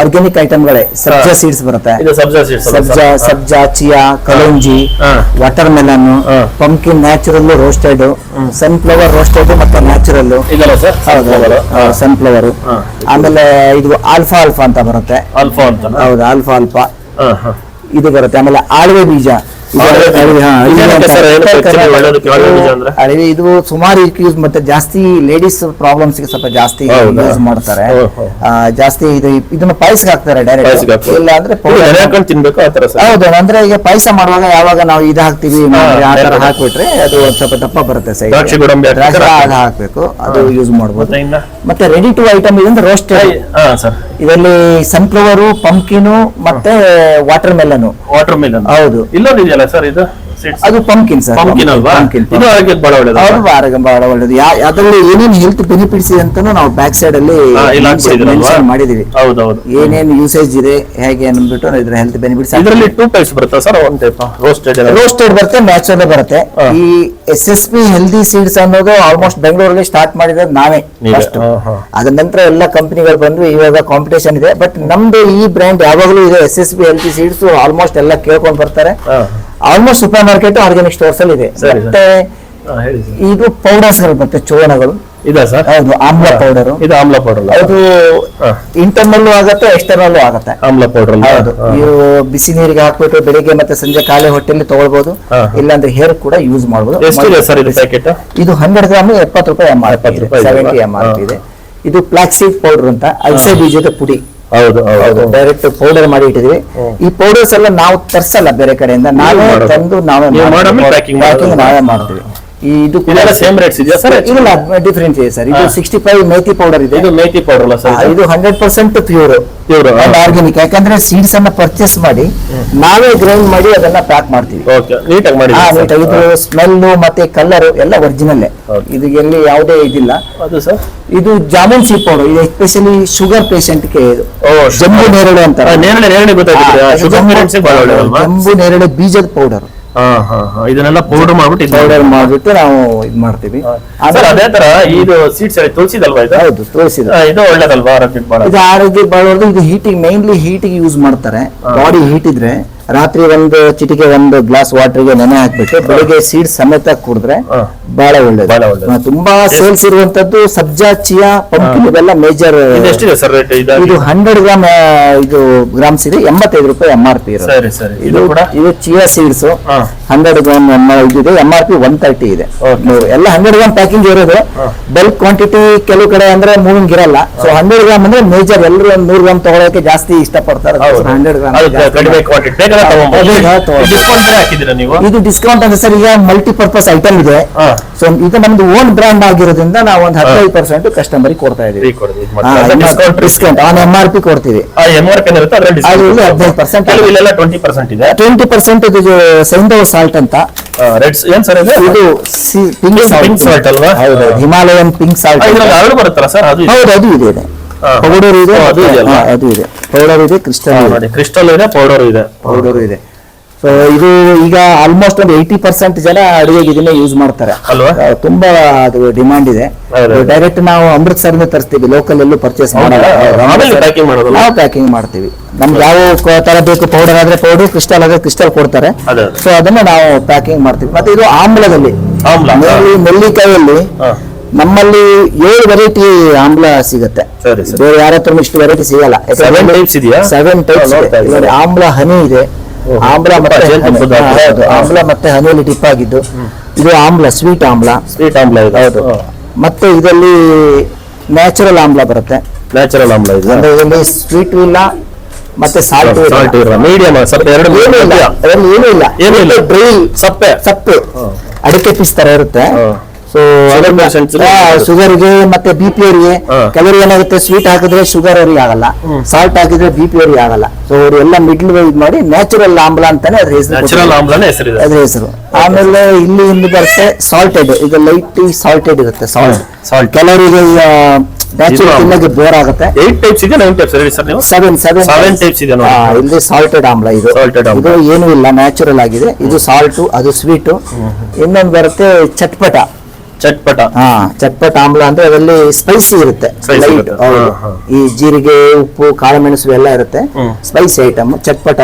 ಆರ್ಗ್ಯಾನಿಕ್ ಐಟಮ್ಗಳೇ ಸಬ್ಜಾ ಸೀಡ್ಸ್ ಬರುತ್ತೆ. ಇದು sabja seeds sabja sabja chia kalonji. Watermelon. Pumpkin natural roasted sunflower roasted ಮತ್ತೆ ನ್ಯಾಚುರಲ್ ಇದಲ್ಲ ಸರ್ ಹೌದು ಸನ್ಫ್ಲವರ್. ಆಮೇಲೆ ಇದು ಆಲ್ಫಾ ಆಲ್ಫಾ ಅಂತ ಬರುತ್ತೆ. ಆಲ್ಫಾ ಅಂತ ಹೌದು ಆಲ್ಫಾ ಆಲ್ಫಾ ಇದು ಬರುತ್ತೆ. ಆಮೇಲೆ ಆಳ್ವೆ ಬೀಜ. ಇದು ಸುಮಾರು ಯೂಸ್ ಮತ್ತೆ ಜಾಸ್ತಿ ಲೇಡೀಸ್ ಪ್ರಾಬ್ಲಮ್ಸ್ಗೆ ಸ್ವಲ್ಪ ಜಾಸ್ತಿ ಯೂಸ್ ಮಾಡ್ತಾರೆ. ಜಾಸ್ತಿ ಇದು ಇದನ್ನ ಪಾಯಸ ಹಾಕ್ತಾರೆ ಡೈರೆಕ್ಟ್. ಇಲ್ಲ ಅಂದ್ರೆ ಹೌದು ಅಂದ್ರೆ ಈಗ ಪಾಯಸ ಮಾಡುವಾಗ ಯಾವಾಗ ನಾವು ಇದು ಹಾಕ್ತಿವಿ ಆ ತರ. ಹಾಕ್ಬಿಟ್ರೆ ಅದು ಒಂದ್ ಸ್ವಲ್ಪ ದಪ್ಪ ಬರುತ್ತೆ ಸೈಡ್ ದ್ರಾಕ್ಷಿ ಹಾಕ್ಬೇಕು? ಅದು ಯೂಸ್ ಮಾಡಬಹುದು ಮತ್ತೆ ರೆಡಿ ಟು ಐಟಮ್ ಇದೆ ರೋಸ್ಟ್ ಹಾ ಸರ್. ಇದರಲ್ಲಿ ಸನ್ಫ್ಲವರು ಪಂಪ್ಕಿನು ಮತ್ತೆ ವಾಟರ್ ಮೆಲನ್ ವಾಟರ್ ಮೆಲನ್ ಹೌದು. ಇಲ್ಲೊಂದಿದೆಯಲ್ಲ ಸರ್ ಇದು? ಅದು ಪಂಪ್ಕಿನ್ ಸರ್ ಪಂಪ್ಕಿನ್ ಅಲ್ವಾ? ಪಂಪ್ಕಿನ್ ಇದು ಆರೋಗ್ಯಕ್ಕೆ ಬಹಳ ಒಳ್ಳೇದು ಹೌದು ಆರೋಗ್ಯ ಬಹಳ ಒಳ್ಳೇದು. ಅದರಲ್ಲಿ ಏನೇನು ಹೆಲ್ತ್ ಬೆನಿಫಿಟ್ಸ್ ಇದೆ ಅಂತಾನು ನಾವು ಬ್ಯಾಕ್ ಸೈಡ್ ಅಲ್ಲಿ ಮಾಡಿದೀವಿ ಹೌದೌದು. ಏನೇನ್ ಯೂಸೇಜ್ ಇದೆ ಹೇಗೆ ಅಂದ್ಬಿಟ್ಟು ಇದ್ರ ಹೆಲ್ತ್ ಬೆನಿಫಿಟ್ಸ್ ಇದರಲ್ಲಿ ಟೂ ಟೈಪ್ಸ್ ಬರುತ್ತಾ ಸರ್ ಒಂದ್ ಟೈಪ್ ರೋಸ್ಟೆಡ್ ರೋಸ್ಟೆಡ್ ಬರುತ್ತೆ ನ್ಯಾಚುರಲ್ ಬರುತ್ತೆ. ಈ S S P healthy seeds ಅನ್ನೋದು ಆಲ್ಮೋಸ್ಟ್ ಬೆಂಗಳೂರಲ್ಲಿ ಸ್ಟಾರ್ಟ್ ಮಾಡಿರೋದು ನಾವೇ ಅದರ ಫಸ್ಟ್ ಹಾ. ನಂತರ ಎಲ್ಲ ಕಂಪನಿಗಳು ಬಂದ್ರು ಇವಾಗ ಕಾಂಪಿಟೇಷನ್ ಇದೆ. ಬಟ್ ನಮ್ದು ಈ ಬ್ರ್ಯಾಂಡ್ ಯಾವಾಗಲೂ ಇದೆ S S P healthy seeds almost ಎಲ್ಲ ಕೇಳ್ಕೊಂಡು ಬರ್ತಾರೆ. Almost supermarket organic stores ಅಲ್ಲಿ ಇದೆ. ಸರಿ, ಮತ್ತೆ ಇದು ಪೌಡರ್ಸ್ಗಳು ಮತ್ತೆ ಚೂರ್ಣಗಳು ಇದೆ ಸರ್? ಹೌದು ಆಮ್ಲ ಪೌಡರ್ ಇದು ಆಮ್ಲ ಪೌಡರ್ ಅದು ಹಾ. ಇಂಟರ್ನಲ್ಲೂ ಆಗುತ್ತೆ ಎಕ್ಸ್ಟರ್ನಲ್ಲೂ ಆಗತ್ತೆ. ಆಮ್ಲ ಪೌಡರ್ ಹೌದು ನೀವು ಬಿಸಿ ನೀರಿಗೆ ಹಾಕ್ಬಿಟ್ಟು ಬೆಳಿಗ್ಗೆ ಮತ್ತೆ ಸಂಜೆ ಖಾಲಿ ಹೊಟ್ಟೆಲಿ ತಗೊಳ್ಬಹುದು ಹಾ. ಇಲ್ಲಾಂದ್ರೆ ಹೇರ್ ಕೂಡ ಯೂಸ್ ಮಾಡಬಹುದು ಎಷ್ಟಿದೆ ಸರ್ ಇದು ಪ್ಯಾಕೆಟ್ ಇದು ಹಂಡ್ರೆಡ್ ಗ್ರಾಮ್ ಎಪ್ಪತ್ತು ರೂಪಾಯಿ ಎಂ ಆರ್ ಪಿ 70 ರೂಪಾಯಿ ಇದೆ ಇದೆ. ಇದು ಫ್ಲಾಕ್ಸೀಡ್ ಪೌಡರ್ ಅಂತ ಅಲ್ಸೆ ಬೀಜದ ಪುಡಿ. ಹೌದು ಹೌದು. ಡೈರೆಕ್ಟ್ ಪೌಡರ್ ಮಾಡಿ ಇಟ್ಟಿದ್ವಿ. ಈ ಪೌಡರ್ಸ್ ಎಲ್ಲ ನಾವು ತರ್ಸಲ್ಲ ಬೇರೆ ಕಡೆಯಿಂದ. ನಾವೇ ತಂದು ನಾವೇ ಪ್ಯಾಕಿಂಗ್? ನಾವೇ ಮಾಡ್ತೀವಿ. ಇದು ಇದೆಲ್ಲ ಸೇಮ್ ರೇಟ್ಸ್ ಇದೆಯಾ? ಸರ್ ಇಲ್ಲ ಡಿಫ್ರೆನ್ಸ್ ಇದೆ ಸರ್ ಇದು. ಸಿಕ್ಸ್ಟಿ ಫೈವ್ ಮೇಥಿ ಪೌಡರ್ ಇದೆ. ಇದು ಮೇಥಿ ಪೌಡರ್ ಅಲ್ಲ ಸರ್ ಇದು? Hundred percent pure pure organic organic ಯಾಕಂದ್ರೆ ಸೀಡ್ಸ್ ಅನ್ನ ಪರ್ಚೇಸ್ ಮಾಡಿ ನಾವೇ ಗ್ರೈಂಡ್ ಮಾಡಿ ಅದನ್ನ ಪ್ಯಾಕ್ ಮಾಡ್ತೀವಿ. ಓಕೆ ನೀಟಾಗಿ ಮಾಡಿ ಹಾ, ನೀಟಾಗಿ ಇದು ಸ್ಮೆಲ್ ಮತ್ತೆ ಕಲರ್ ಎಲ್ಲ ಒರಿಜಿನಲ್. ಇದು ಎಲ್ಲಿ ಯಾವುದೇ ಇದಿಲ್ಲ. ಅದು ಸರ್ ಇದು ಜಾಮೂನ್ ಸಿ ಪೌಡರ್ ಇದು ಎಸ್ಪೆಷಲಿ ಶುಗರ್ ಪೇಷಂಟ್ಗೆ ಇದು. ಓ ಜಂಬು ನೇರಳೆ ಅಂತಾರೆ. ನೇರಳೆ ನೇರಳೆ ಗೊತ್ತಾಗುತ್ತೆ ಶುಗರ್ ಬಹಳ ಒಳ್ಳೇದಲ್ವಾ? ಜಂಬು ನೇರಳೆ ಬೀಜದ ಪೌಡರ್ ಇದನ್ನೆಲ್ಲ ಪೌಡರ್ ಮಾಡ್ಬಿಟ್ಟು ಇದು ಪೌಡರ್ ಮಾಡ್ಬಿಟ್ಟು ನಾವು ಇದ್ ಮಾಡ್ತೀವಿ. ಸರ್ ಅದೇ ತರ ಇದು ಸೀಡ್ಸ್ ತುಳಸಿದಲ್ವಾ ಇದು? ಹೌದು ತುಳಸಿದ ಇದು ಒಳ್ಳೇದಲ್ವಾ ಆರೋಗ್ಯಕ್ಕೆ ಬಹಳ ಇದು ಆರೋಗ್ಯ ಬರೋದು ಇದು ಹೀಟಿಂಗ್ ಮೈನ್ಲಿ ಹೀಟಿಂಗ್ ಯೂಸ್ ಮಾಡ್ತಾರೆ. ಬಾಡಿ ಹೀಟ್ ಇದ್ರೆ ರಾತ್ರಿ ಒಂದು ಚಿಟಿಕೆ ಒಂದು ಗ್ಲಾಸ್ ವಾಟರ್ಗೆ ನೆನೆ ಹಾಕ್ಬಿಟ್ಟು ಬೆಳಿಗ್ಗೆ ಸೀಡ್ ಸಮೇತ ಕುಡಿದ್ರೆ. ಬಹಳ ಒಳ್ಳೇದು. ತುಂಬಾ ಸೇಲ್ಸ್ ಇರುವಂತದ್ದು ಸಬ್ಜಾ ಚಿಯಾ ಪಂಪ್ಕಿನ್ ಇವೆಲ್ಲ ಮೇಜರ್ ಇದು? ಹಂಡ್ರೆಡ್ ಗ್ರಾಮ್ ಇದು ಗ್ರಾಮ್ಸ್ ಇದೆ ಎಂಬತ್ತೈದು ರೂಪಾಯಿ ಎಂ ಆರ್ ಪಿ ಸರಿ ಸರಿ. ಇದು ಇದು ಚಿಯಾ ಸೀಡ್ಸ್. ಹಂಡ್ರೆಡ್ ಗ್ರಾಮ್ ಇದೆ M R P one thirty ಇದೆ. ಎಲ್ಲ ಹಂಡ್ರೆಡ್ ಗ್ರಾಮ್ ಪ್ಯಾಕಿಂಗ್ ಇರೋದು. ಬಲ್ಕ್ ಕ್ವಾಂಟಿಟಿ ಕೆಲವು ಕಡೆ ಅಂದ್ರೆ ಮೂವಿಂಗ್ ಇರಲ್ಲ. ಸೊ ಹಂಡ್ರೆಡ್ ಗ್ರಾಮ್ ಅಂದ್ರೆ ಮೇಜರ್ ಎಲ್ಲರೂ ಒಂದ್ ನೂರು ಗ್ರಾಮ್ ತಗೊಳ್ಳೋಕೆ ಜಾಸ್ತಿ ಇಷ್ಟಪಡ್ತಾರೆ. ಹಂಡ್ರೆಡ್ ಗ್ರಾಮ್ ಡಿಸ್ಕೌಂಟ್ ಬೇರೆ ಹಾಕಿದ್ದೀರಾ ನೀವು? ಇದು ಡಿಸ್ಕೌಂಟ್ ಅಂದ್ರೆ ಸರ್ ಈಗ ಮಲ್ಟಿ ಪರ್ಪಸ್ ಐಟಮ್ ಇದೆ ಸೊ ಇದು ನಮ್ದು ಓನ್ ಬ್ರ್ಯಾಂಡ್ ಆಗಿರೋದ್ರಿಂದ ನಾವು ಒಂದು ಹದಿನೈದು ಪರ್ಸೆಂಟ್ ಕಸ್ಟಮರ್ ಕೊಡ್ತಾ ಇದೀವಿ. Discount on M R P ಕೊಡ್ತೀವಿ. ಆ ಎಂ ಆರ್ ಪಿ ಇರುತ್ತೆ ಹದಿನೈದು ಪರ್ಸೆಂಟ್ ಇಲ್ಲಿ ಡಿಸ್ಕೌಂಟ್ 15% ಇಲ್ಲೆಲ್ಲ ಟ್ವೆಂಟಿ ಪರ್ಸೆಂಟ್ ಇದೆ. ಟ್ವೆಂಟಿ ಪರ್ಸೆಂಟ್ ಇದು ಸೈಂಧವ ಸಾಲ್ಟ್ ಅಂತ. ರೆಡ್ ಏನ್ ಸರ್ ಇದು? ಇದು ಪಿಂಕ್ ಅಲ್ವಾ? ಹೌದು ಹಿಮಾಲಯನ್ ಪಿಂಕ್ ಸಾಲ್ಟ್ ಬರುತ್ತಲ್ಲ ಸರ್. ಹೌದು ಅದು ಇದೆ. ಪೌಡರ್ ಇದೆ? ಓ, ಅದು ಇದೆಯಲ್ಲ? ಹಾ, ಅದು ಇದೆ. ಪೌಡರ್ ಇದೆ ಕ್ರಿಸ್ಟಲ್ ಇದೆ. ನೋಡಿ ಕ್ರಿಸ್ಟಲ್ ಇದೆ ಪೌಡರ್ ಇದೆ. ಪೌಡರ್ ಇದೆ. ಸೊ ಇದು ಈಗ ಆಲ್ಮೋಸ್ಟ್ ಒಂದು ಏಯ್ಟಿ ಪರ್ಸೆಂಟ್ ಜನ ಅಡುಗೆಗೆ ಇದನ್ನೇ ಯೂಸ್ ಮಾಡ್ತಾರೆ. ಅಲ್ವಾ? ಆ, ತುಂಬಾ ಅದು ಡಿಮಾಂಡ್ ಇದೆ. ಹೌದು, ಹೌದು. ಡೈರೆಕ್ಟ್ ನಾವು ಅಮೃತಸರ್ ತರಿಸ್ತೀವಿ ಲೋಕಲ್ ಅಲ್ಲೂ ಪರ್ಚೇಸ್ ಮಾಡಲ್ಲ. ಆಮೇಲೆ ನಾವು ಪ್ಯಾಕಿಂಗ್ ಮಾಡ್ತೀವಿ. ನಮ್ಗೆ ಯಾವ ಕ- ತರ ಬೇಕು ಪೌಡರ್ ಆದ್ರೆ ಪೌಡರ್ ಕ್ರಿಸ್ಟಲ್ ಆದ್ರೆ ಕ್ರಿಸ್ಟಲ್ ಕೊಡ್ತಾರೆ. ಅದೇ. ಸೊ ಅದನ್ನ ನಾವು ಪ್ಯಾಕಿಂಗ್ ಮಾಡ್ತೀವಿ. ಮತ್ತೆ ಇದು ಆಮ್ಲದಲ್ಲಿ. ಆಮ್ಲ ನೆಲ್ಲಿ ನೆಲ್ಲಿಕಾಯಲ್ಲಿ ಹಾ. ನಮ್ಮಲ್ಲಿ ಏಳು ವೆರೈಟಿ ಆಮ್ಲ ಸಿಗುತ್ತೆ. ಬೇರೆ ಯಾರ ಹತ್ರ ಇಷ್ಟು ವೆರೈಟಿ ಸಿಗಲ್ಲ. ಸೆವೆನ್ types ಇದೆಯಾ? ಸೆವೆನ್ ಟೈಪ್ಸ್ ಇದೆ ಆಮ್ಲ ಹನಿ ಇದೆ. ಆಮ್ಲ ಮತ್ತೆ ಆಮ್ಲ. ಮತ್ತೆ ಹನಿಯಲ್ಲಿ ಟಿಪ್ ಆಗಿದ್ದು. ಇದು ಆಮ್ಲ ಸ್ವೀಟ್ ಆಮ್ಲ. ಸ್ವೀಟ್ ಆಮ್ಲ ಇದೆ. ಹೌದು. ಮತ್ತೆ ಇದರಲ್ಲಿ ನ್ಯಾಚುರಲ್ ಆಮ್ಲ ಬರುತ್ತೆ. ನ್ಯಾಚುರಲ್ ಆಮ್ಲ ಇದೆ. ಅಂದ್ರೆ ಇದರಲ್ಲಿ ಸ್ವೀಟ್ ಇಲ್ಲ ಮತ್ತೆ ಸಾಲ್ಟ್ ಸಾಲ್ಟ್ ಮೀಡಿಯಂ ಸ್ವಲ್ಪ ಎರಡು ಏನೂ ಇಲ್ಲ. ಏನೂ ಇಲ್ಲ. ಏನೂ ಇಲ್ಲ. ಡ್ರೈ ಸಪ್ಪೆ? ಸಪ್ಪೆ. ಅಡಿಕೆ ಪೀಸ್ ತರ ಇರುತ್ತೆ. ಸೊ ಶುಗರ್ಗೆ ಮತ್ತೆ ಬಿ ಪಿ ಅವರಿಗೆ. ಕೆಲವರು ಏನಾಗುತ್ತೆ? ಸ್ವೀಟ್ ಹಾಕಿದ್ರೆ ಶುಗರ್ ಅವ್ರಿಗೆ ಆಗಲ್ಲ. ಸಾಲ್ಟ್ ಹಾಕಿದ್ರೆ ಬಿ ಪಿ ಅವ್ರಿಗೆ ಆಗಲ್ಲ. ಸೊ ಅವರು ಎಲ್ಲ ಮಿಡ್ಲ್ ಇದು ಮಾಡಿ ನ್ಯಾಚುರಲ್ ಆಮ್ಲ ಅಂತಾನೆ ಅದ್ರ ಹೆಸರು ನ್ಯಾಚುರಲ್ ಆಮ್ಲನೇ ಹೆಸರಿದೆ ಅದ್ರ ಹೆಸರು. ಆಮೇಲೆ ಇಲ್ಲಿ ಇಲ್ಲಿ ಬರುತ್ತೆ ಸಾಲ್ಟೆಡ್ ಇದು ಲೈಟ್ ಸಾಲ್ಟೆಡ್ ಇರುತ್ತೆ ಸಾಲ್ಟ್ ಸಾಲ್ಟ್ ಕೆಲವರಿಗೆ ನ್ಯಾಚುರಲ್ ತಿನ್ನಕ್ಕೆ ಬೋರ್ ಆಗುತ್ತೆ. ಏಟ್ ಟೈಪ್ಸ್ ಇದೆ ನೈನ್ ಟೈಪ್ಸ್ ಹೇಳಿ ಸರ್ ನೀವು? ಸೆವೆನ್ ಸೆವೆನ್ ಸೆವೆನ್ ಟೈಪ್ಸ್ ಇದೆ ನೋಡಿ. ಇಲ್ಲಿ ಸಾಲ್ಟೆಡ್ ಆಮ್ಲ ಇದು. Salted ಆಮ್ಲ. ಇದು ಏನು ಇಲ್ಲ ನ್ಯಾಚುರಲ್ ಆಗಿದೆ. ಇದು ಸಾಲ್ಟು ಅದು ಸ್ವೀಟು ಇನ್ನೊಂದು ಬರುತ್ತೆ ಚಟ್ಪಟ. ಚಟ್ಪಟ. ಹಾ ಚಟ್ಪಟ ಆಮ್ಲ ಅಂದ್ರೆ ಅದರಲ್ಲಿ ಸ್ಪೈಸಿ ಇರುತ್ತೆ. Spicy. ಈ ಜೀರಿಗೆ ಉಪ್ಪು ಕಾಳುಮೆಣಸು ಎಲ್ಲ ಇರುತ್ತೆ. ಸ್ಪೈಸಿ ಐಟಮ್ ಚಟ್ಪಟ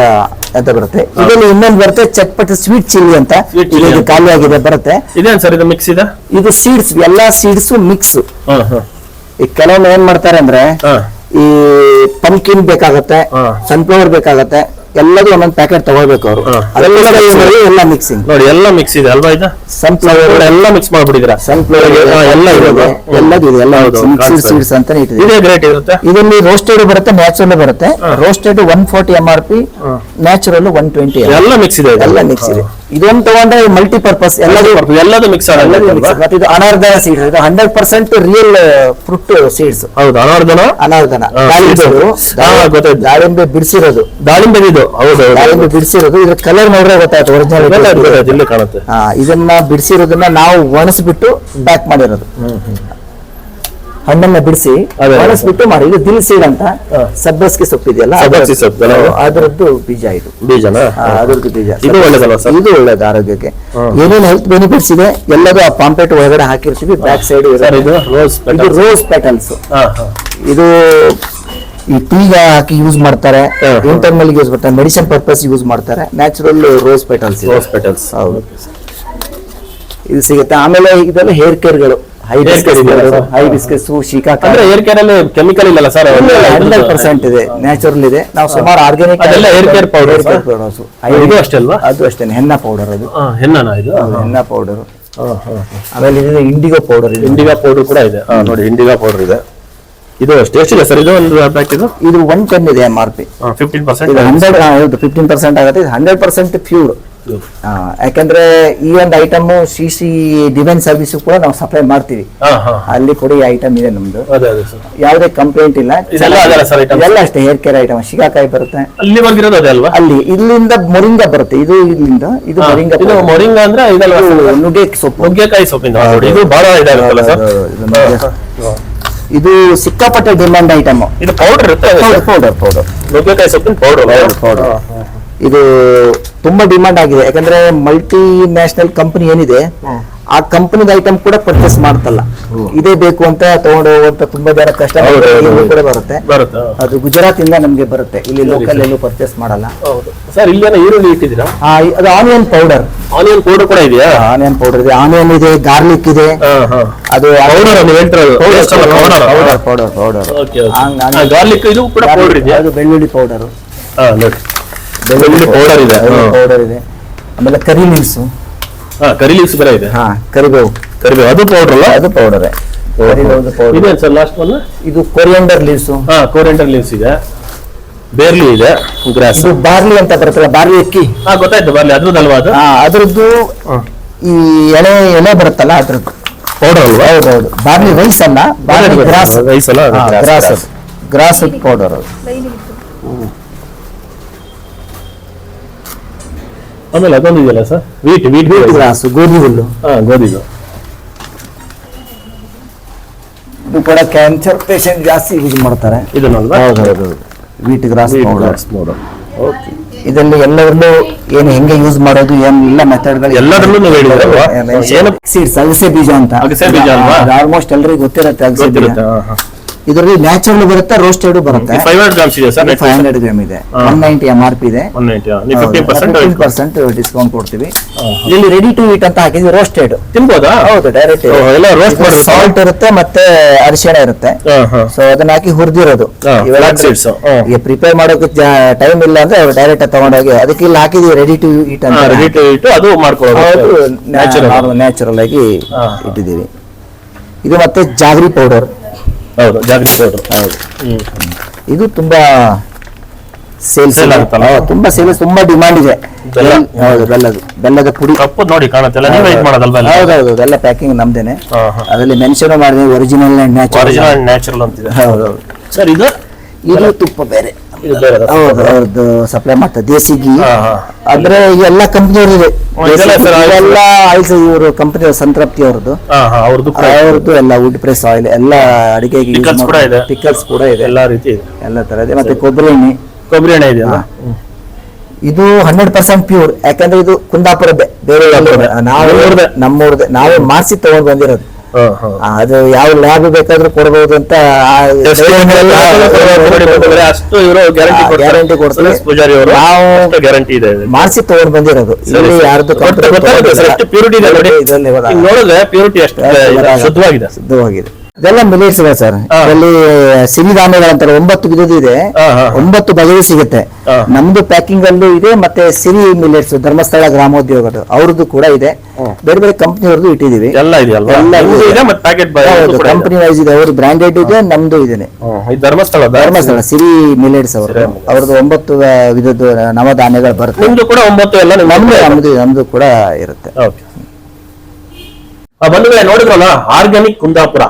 ಅಂತ ಬರುತ್ತೆ. ಇದರಲ್ಲಿ ಇನ್ನೊಂದು ಬರುತ್ತೆ ಚಟ್ಪಟ ಸ್ವೀಟ್ ಚಿಲ್ಲಿ ಅಂತ. Sweet ಈಗ chilli ಇದು ಅಂತ. ಖಾಲಿ ಆಗಿದೆ ಬರುತ್ತೆ. ಇದೇನ್ ಸರ್ ಇದು ಮಿಕ್ಸ್ ಇದೆ? ಇದು ಸೀಡ್ಸ್ ಎಲ್ಲಾ ಸೀಡ್ಸ್ ಮಿಕ್ಸ್ ಹಾ ಹಾ. ಈ ಕೆಲವೊಮ್ಮೆ ಏನ್ ಮಾಡ್ತಾರೆ ಅಂದ್ರೆ ಹಾ. ಈ ಪಂಕಿನ್ ಬೇಕಾಗತ್ತೆ ಹಾ. ಸನ್ಫ್ಲವರ್ ಬೇಕಾಗತ್ತೆ ಎಲ್ಲದೂ ಒಂದೊಂದು ಪ್ಯಾಕೆಟ್ ತಗೋಬೇಕು ಅವರು. ಹಾ. ಅದೆಲ್ಲ. ಎಲ್ಲ ಮಿಕ್ಸಿಂಗ್ ನೋಡಿ ಎಲ್ಲ ಮಿಕ್ಸ್ ಇದೆ ಅಲ್ವಾ ಇದು? ಸನ್ಫ್ಲವರ್ ಎಲ್ಲ ಮಿಕ್ಸ್ ಮಾಡ್ಬಿಟ್ಟಿದ್ದೀರಾ? ಸನ್ಫ್ಲವರ್ ಹಾ, ಎಲ್ಲ ಇದೆ ಎಲ್ಲದೂ ಇದೆ. ಎಲ್ಲ ಹೌದು, ಮಿಕ್ಸ್ಡ್ ಕಾಣಿಸ್ತಾ ಇದೆ. ಸೀಡ್ಸ್ ಅಂತಾನೆ ಇಟ್ಟಿದೆ ಇದೇ ಗ್ರೇಟ್ ಇರುತ್ತೆ? ಇದರಲ್ಲಿ ರೋಸ್ಟೆಡ್ ಬರುತ್ತೆ ನ್ಯಾಚುರಲ್ ಬರುತ್ತೆ. Roasted one forty M R P natural one twenty ಎಲ್ಲ ಮಿಕ್ಸ್ ಇದೆ ಇದು. ಎಲ್ಲ ಮಿಕ್ಸ್ ಇದೆ. ಇದೊಂದು ತಗೊಂಡ್ರೆ ಮಲ್ಟಿ ಪರ್ಪಸ್ ಎಲ್ಲದೂ ಎಲ್ಲದು ಮಿಕ್ಸ್. ಮತ್ತೆ ಇದು ಅನಾರ್ದನ ಸೀಡ್ಸ್ ಇದು hundred percent real fruit seeds ಹೌದು ಅನಾರ್ದನ ಅನಾರ್ದನ ದಾಳಿಂಬೆ. ದಾಳಿಂಬೆ ಬಿಡಿಸಿರೋದು. ದಾಳಿಂಬೆ ಇದು. ಹೌದು ದಾಳಿಂಬೆ ಬಿಡಿಸಿರೋದು. ಇದ್ರ ಕಲರ್ ನೋಡ್ರೆ ಗೊತ್ತಾಯ್ತು ಒರಿಜಿನಲ್ ಕಾಣುತ್ತೆ. ಇದನ್ನ ಬಿಡಿಸಿರೋದನ್ನ ನಾವು ಒಣಸ್ಬಿಟ್ಟು ಪ್ಯಾಕ್ ಮಾಡಿರೋದು. ಹಣ್ಣನ್ನ ಬಿಡಿಸಿ ಬಳಸ್ಬಿಟ್ಟು ಮಾಡಿ ಇದು ದಿಲ್ ಸೀಡ್ ಅಂತ. ಸಬ್ಬಸ್ಗೆ ಸೊಪ್ಪು, ಇದೆಯಲ್ಲ ಅದರದ್ದು ಬೀಜ ಇದು. ಬೀಜನ? ಅದರದ್ದು ಬೀಜ. ಇದು ಒಳ್ಳೇದಲ್ಲ ಇದು ಒಳ್ಳೇದು ಆರೋಗ್ಯಕ್ಕೆ. ಏನೇನು ಹೆಲ್ತ್ ಬೆನಿಫಿಟ್ಸ್ ಇದೆ ಎಲ್ಲದೂ ಆ ಪಾಂಪೆಟ್ ಒಳಗಡೆ ಹಾಕಿರ್ತೀವಿ ಬ್ಯಾಕ್ ಸೈಡ್ ಇದು ರೋಸ್ ಪೆಟಲ್ಸ್ ಇದು ಈ ಟೀಗ ಹಾಕಿ ಯೂಸ್ ಮಾಡ್ತಾರೆ. ಇಂಟರ್ನಲ್ ಯೂಸ್ ಮಾಡ್ತಾರೆ ಮೆಡಿಸಿನ್ ಪರ್ಪಸ್ ಯೂಸ್ ಮಾಡ್ತಾರೆ natural rose petals rose petals ಹೌದು. ಇದು ಸಿಗುತ್ತೆ. ಆಮೇಲೆ ಇದೆಲ್ಲ ಹೇರ್ ಕೇರ್ಗಳು ಹೈ ಸರ್? Hibiscus shikakai. ಅಂದ್ರೆ ಹೇರ್ ಕೇರ್ ಅಲ್ಲಿ ಕೆಮಿಕಲ್ ಇಲ್ಲ ಸರ್ ಹಂಡ್ರೆಡ್ ಪರ್ಸೆಂಟ್ ಇದೆ. ನ್ಯಾಚುರಲ್ ಇದೆ. ನಾವು ಸುಮಾರು ಆರ್ಗ್ಯಾನಿಕ್ ಅದೆಲ್ಲ ಹೇರ್ ಕೇರ್ ಪೌಡರ್ ಸರ್? ಇದು ಅಷ್ಟೇ ಅಲ್ವಾ? ಅದು ಅಷ್ಟೇ ಹೆನ್ನ ಪೌಡರ್ ಅದು. ಹೆನ್ನನ ಇದು? Henna powder. ಆಮೇಲೆ ಇದು ಇಂಡಿಗೋ ಪೌಡರ್ ಇದೆ. ಇಂಡಿಗೋ ಪೌಡರ್ ಕೂಡ ಇದೆ. ನೋಡಿ ಇಂಡಿಗೋ ಪೌಡರ್ ಇದೆ. ಇದು ಅಷ್ಟೇ. ಎಷ್ಟಿದೆ ಸರ್? ಇದು ಒಂದು ಪ್ಯಾಕ್ ಇದು? ಇದು ಒನ್ ಟೆನ್ ಇದೆ ಎಂ ಆರ್ ಪಿ ಫಿಫ್ಟೀನ್ ಇದು ಪರ್ಸೆಂಟ್ ಹಂಡ್ರೆಡ್ ಫಿಫ್ಟೀನ್ ಪರ್ಸೆಂಟ್ ಆಗುತ್ತೆ. ಇದು ಹಂಡ್ರೆಡ್ ಪರ್ಸೆಂಟ್ ಪ್ಯೂರ್ ಯಾಕಂದ್ರೆ ಈ ಒಂದು item C C divine service ಕೂಡ ನಾವು ಸಪ್ಲೈ ಮಾಡ್ತೀವಿ. ಅಲ್ಲಿ ಕೂಡ ಈ ಐಟಮ್ ಇದೆ ನಮ್ದು. ಯಾವುದೇ ಕಂಪ್ಲೇಂಟ್ ಇಲ್ಲ? ಎಲ್ಲ ಅಷ್ಟೇ ಹೇರ್ ಕೇರ್ ಐಟಮ್ ಶಿಗಾಕಾಯಿ ಬರುತ್ತೆ. ಅಲ್ಲಿ ಬಂದಿರೋದು ಅದೇ ಅಲ್ವಾ? ಅಲ್ಲಿ ಇಲ್ಲಿಂದ ಮೊರಿಂಗ ಬರುತ್ತೆ. ಇದು ಇಲ್ಲಿಂದ ಇದು ಮೊರಿಂಗ ಇದು ಮೊರಿಂಗ ಅಂದ್ರೆ ನುಗ್ಗೆ ಸೊಪ್ಪು. ನುಗ್ಗೆಕಾಯಿ ಸೊಪ್ಪಿಂದ ನೋಡಿ ಇದು ಸಿಕ್ಕಾಪಟ್ಟೆ ಡಿಮಾಂಡ್ ಐಟಮ್ ಇದು ಪೌಡರ್ ಇರುತ್ತೆ ಪೌಡರ್ ಪೌಡರ್ ನುಗ್ಗೆಕಾಯಿ ಸೊಪ್ಪಿನ ಪೌಡರ್ ಪೌಡರ್ ಇದು ತುಂಬಾ ಡಿಮಾಂಡ್ ಆಗಿದೆ. ಯಾಕಂದ್ರೆ ಮಲ್ಟಿ ನ್ಯಾಷನಲ್ ಕಂಪನಿ ಏನಿದೆ ಆ ಕಂಪನಿದ ಐಟಮ್ ಕೂಡ ಪರ್ಚೇಸ್ ಮಾಡ್ತಲ್ಲ. ಇದೇ ಬೇಕು ಅಂತ ತಗೊಂಡು ಹೋಗುವಂತ ತುಂಬಾ ಜನ ಕಷ್ಟ. ಕೂಡ ಬರುತ್ತೆ. ಅದು ಗುಜರಾತ್ ಇಂದ ನಮ್ಗೆ ಬರುತ್ತೆ. ಇಲ್ಲಿ ಲೋಕಲ್ ಎಲ್ಲೂ ಪರ್ಚೇಸ್ ಮಾಡಲ್ಲ. ಸರ್ ಇಲ್ಲಿ ಈರುಳ್ಳಿ ಇಟ್ಟಿದ್ದೀರಾ? ಅದು ಆನಿಯನ್ ಪೌಡರ್ ಆನಿಯನ್ ಪೌಡರ್ ಕೂಡ ಇದೆಯಾ? ಆನಿಯನ್ ಪೌಡರ್ ಇದೆ. ಆನಿಯನ್ ಇದೆ ಗಾರ್ಲಿಕ್ ಇದೆ. ಅದು powder powder powder powder garlic ಇದು ಕೂಡ ಪೌಡರ್ ಇದೆ ಅದು ಬೆಳ್ಳುಳ್ಳಿ ಪೌಡರ್ ಹಾ ನೋಡಿ. ಬೆಳ್ಳುಳ್ಳಿ ಪೌಡರ್ ಇದೆ. ಪೌಡರ್ ಇದೆ. ಆಮೇಲೆ ಕರಿ ಲೀವ್ಸ್ ಹಾ ಕರಿ ಲೀವ್ಸ್ ಬೇರೆ ಇದೆ? ಹಾ ಕರಿಬೇವು. ಕರಿಬೇವು. ಅದು ಪೌಡರ್ ಅಲ್ಲ? ಅದು ಪೌಡರ್ ಇದೆ ಸರ್ ಲಾಸ್ಟ್ ಒನ್ ಇದು ಕೊರಿಯಂಡರ್ ಲೀವ್ಸ್ ಹಾ ಕೊರಿಯಾಂಡರ್ ಲೀವ್ಸ್ ಇದೆ. ಬೇರ್ಲಿ ಇದೆ ಗ್ರಾಸ್ ಇದು ಬಾರ್ಲಿ ಅಂತ ಬರುತ್ತಲ್ಲ ಬಾರ್ಲಿ ಅಕ್ಕಿ. ಹಾ ಗೊತ್ತಾಯ್ತು ಅದ್ರದ್ದು ಅದ್ರದ್ದಲ್ವಾ ಅದು? ಹಾ ಅದ್ರದ್ದು ಈ ಎಳೆ ಎಲೆ ಬರುತ್ತಲ್ಲ ಅದ್ರದ್ದು. ಪೌಡರ್ ಅಲ್ವಾ? ಹೌದು ಬಾರ್ಲಿ ರೈಸ್ ಅಲ್ಲ ಬಾರ್ಲಿ ಗ್ರಾಸ್ ರೈಸ್ ಅಲ್ಲ, ಗ್ರಾಸ್. ಗ್ರಾಸ್ ಪೌಡರ್ ಅದು. ಆಮೇಲೆ ಅದೊಂದು ಇದೆಯಲ್ಲ sir? Wheat wheat wheat grass ಗೋಧಿ ಹುಲ್ಲು. ಹಾಂ ಗೋಧಿದು ಇದು ಕೂಡ ಕ್ಯಾನ್ಸರ್ ಪೇಷಂಟ್ ಜಾಸ್ತಿ ಯೂಸ್ ಮಾಡ್ತಾರೆ. ಇದನ್ನಲ್ವಾ? ಹೌದು wheat grass wheat powder. Powder. Okay. ಇದರಲ್ಲಿ ಎಲ್ಲರಲ್ಲೂ ಏನು ಹೆಂಗೆ ಯೂಸ್ ಮಾಡೋದು ಏನು ಇಲ್ಲ ಮೆಥಡ್ಗಳು ಎಲ್ಲದರಲ್ಲೂ ನೀವು ಹೇಳಿದ್ರಲ್ವಾ? ಏನು? ಸೀಡ್ಸ್ ಅಗಸೆ ಬೀಜ ಅಂತ. ಅಗಸೆ ಬೀಜ ಅಲ್ವಾ? ಆಲ್ಮೋಸ್ಟ್ ಎಲ್ಲರಿಗೂ ಗೊತ್ತಿರುತ್ತೆ ಅಗಸೆ ಬೀಜ. ಇದರಲ್ಲಿ ನ್ಯಾಚುರಲ್ ಬರುತ್ತೆ ರೋಸ್ಟೆಡ್ ಬರುತ್ತೆ. ಫೈವ್ ಹಂಡ್ರೆಡ್ ಗ್ರಾಮ್ಸ್ ಇದೆ ಸರ್? ಫೈವ್ ಹಂಡ್ರೆಡ್ ಗ್ರಾಮ್ ಇದೆ. One ninety M R P ಇದೆ. ಫಿಫ್ಟೀನ್ ಪರ್ಸೆಂಟ್ ಡಿಸ್ಕೌಂಟ್ ಕೊಡ್ತೀವಿ. ಇಲ್ಲಿ ರೆಡಿ ಟು ಈಟ್ ಅಂತ ಹಾಕಿದ್ವಿ ರೋಸ್ಟೆಡ್ ತಿನ್ಬೋದಾ? ಹೌದು ಡೈರೆಕ್ಟ್ ಎಲ್ಲ ರೋಸ್ಟ್ ಮಾಡಿ ಸಾಲ್ಟ್ ಇರುತ್ತೆ ಮತ್ತೆ ಅರಿಶಿಣ ಇರುತ್ತೆ. ಸೊ ಅದನ್ನ ಹಾಕಿ ಹುರಿದಿರೋದು. ಈಗ ಪ್ರಿಪೇರ್ ಮಾಡೋಕೆ ಟೈಮ್ ಇಲ್ಲ ಅಂದ್ರೆ ಡೈರೆಕ್ಟ್ ತಗೊಂಡೋಗಿ ಅದಕ್ಕೆ ಇಲ್ಲಿ ಹಾಕಿದ್ವಿ ರೆಡಿ ಟು ಈಟ್ ಅಂತ. ರೆಡಿ ಟು ಇಟ್ಟು ಅದು ಮಾಡ್ಕೊಳ್ಳೋದು. ನ್ಯಾಚುರಲ್ ನ್ಯಾಚುರಲ್ ಆಗಿ. ಇಟ್ಟಿದ್ದೀವಿ. ಇದು ಮತ್ತೆ ಜಾಗ್ರಿ ಪೌಡರ್ ಹೌದು ಜಾಗೃತಿ ಪೌಡರ್ ಹೌದು. ಇದು ತುಂಬಾ ಸೇಲ್ಸ್ Sale ಆಗುತ್ತಲ್ಲ? ತುಂಬಾ ಸೇಲ್ಸ್ ತುಂಬಾ ಡಿಮಾಂಡ್ ಇದೆ. ಬೆಲ್ಲ? ಹೌದು ಬೆಲ್ಲದು ಬೆಲ್ಲದ ಪುಡಿ. ಕಪ್ಪು ನೋಡಿ ಕಾಣುತ್ತಲ್ಲ ನೀವು ವೆಯ್ಟ್ ಮಾಡೋದಲ್ವಾ ಹೌದು ಹೌದೌದು ಎಲ್ಲ ಪ್ಯಾಕಿಂಗ್ ನಮ್ದೇನೆ. ಹಾ ಹಾ. ಅದರಲ್ಲಿ ಮೆನ್ಷನ್ ಮಾಡಿದ್ವಿ original and natural original natural ಅಂತಿದೆ. ಹೌದೌದು ಸರ್ ಇದು? ಇದು ತುಪ್ಪ ಬೇರೆ. ಹೌದು ಅವ್ರದ್ದು ಸಪ್ಲೈ ಮಾಡ್ತಾರೆ ದೇಸಿ ಗೀ ಅಂದ್ರೆ ಎಲ್ಲ ಕಂಪ್ನಿಯವ್ರು ಇದೆ ಹ್ಮ್, ಇದೆಲ್ಲ sir, oils. ಎಲ್ಲ ಆಯಿಲ್ಸ್ ಇವರು ಕಂಪನಿ ಸಂತೃಪ್ತಿ ಅವ್ರದ್ದು. ಅವ್ರದ್ದು ಎಲ್ಲ ವುಡ್ ಪ್ರೆಸ್ ಆಯಿಲ್ ಎಲ್ಲ ಅಡಿಗೆಗೆ ಇದೆ. ಪಿಕಲ್ಸ್ ಕೂಡ ಇದೆ. ಎಲ್ಲಾ ರೀತಿ ಇದೆ. ಎಲ್ಲ ತರ ಇದೆ. ಮತ್ತೆ ಕೊಬ್ಬರಿ ಎಣ್ಣೆ. ಕೊಬ್ಬರಿ ಎಣ್ಣೆ ಇದೆ ಇದು ಹಂಡ್ರೆಡ್ ಪರ್ಸೆಂಟ್ ಪ್ಯೂರ್ ಯಾಕಂದ್ರೆ ಇದು ಕುಂದಾಪುರದ್ದೇ. ಬೇರೆ. ನಾವು ನಮ್ಮೂರ್ದೇ. ನಾವೇ ಮಾಡಿಸಿ ತಗೊಂಡ್ ಬಂದಿರೋದು. ಅದು ಯಾವ ಲ್ಯಾಬ್ ಬೇಕಾದ್ರೂ ಕೊಡಬಹುದು ಅಂತ ಅಷ್ಟು ಇವರು ಗ್ಯಾರಂಟಿ ಕೊಡ್ತಾರೆ. ಪೂಜಾರಿ ಅವರು ನಾವು ಗ್ಯಾರಂಟಿ ಇದೆ. ಮಾಡಿಸಿ ತಗೊಂಡ್ ಬಂದಿರೋದು. ಇಲ್ಲಿ ಯಾರ್ದು ಪ್ಯೂರಿಟಿ ಇದೆ ನೋಡಿ. ನೋಡಿದ್ರೆ ಪ್ಯೂರಿಟಿ ಗೊತ್ತಾಗುತ್ತೆ. ಶುದ್ಧವಾಗಿದೆ. ಶುದ್ಧವಾಗಿದೆ. ಇದೆಲ್ಲ ಮಿಲೇಟ್ಸ್ ಇದೆ ಸರ್. ಹಾ. ಸಿರಿಧಾನ್ಯಗಳ ಅಂತಾರೆ ಒಂಬತ್ತು ವಿಧದ್ದು ಇದೆ. ಒಂಬತ್ತು ಬಗೆದು ಸಿಗುತ್ತೆ. ನಮ್ದು ಪ್ಯಾಕಿಂಗ್ ಅಲ್ಲೂ ಇದೆ ಮತ್ತೆ ಸಿರಿ ಮಿಲೇಟ್ಸ್ ಧರ್ಮಸ್ಥಳ ಗ್ರಾಮೋದ್ಯೋಗದ ಅವ್ರದ್ದು ಕೂಡ ಇದೆ. ಬೇರೆ ಬೇರೆ ಕಂಪನಿ ಅವ್ರದ್ದು ಇಟ್ಟಿದೀವಿ ಎಲ್ಲ ಕಂಪನಿ ವೈಸ್ ಇದೆ ಅವ್ರ ಬ್ರಾಂಡೆಡ್ ಇದೆ. ನಮ್ದು ಇದೆ. ಧರ್ಮಸ್ಥಳ ಧರ್ಮಸ್ಥಳ ಸಿರಿ ಮಿಲೇಟ್ಸ್ ಅವರು ಅವ್ರದ್ದು ಒಂಬತ್ತು ವಿಧದ ವಿಧದ್ದು ನವಧಾನ್ಯಗಳು ಬರುತ್ತೆ. ನಿಮ್ದು ಕೂಡ ಒಂಬತ್ತು ಎಲ್ಲ ನಮ್ದು ನಮ್ದು ನಮ್ದು ಕೂಡ ಇರುತ್ತೆ. ಬಂಧುಗಳೇ ನೋಡಿದ್ರಲ್ಲ ಆರ್ಗ್ಯಾನಿಕ್ ಕುಂದಾಪುರ.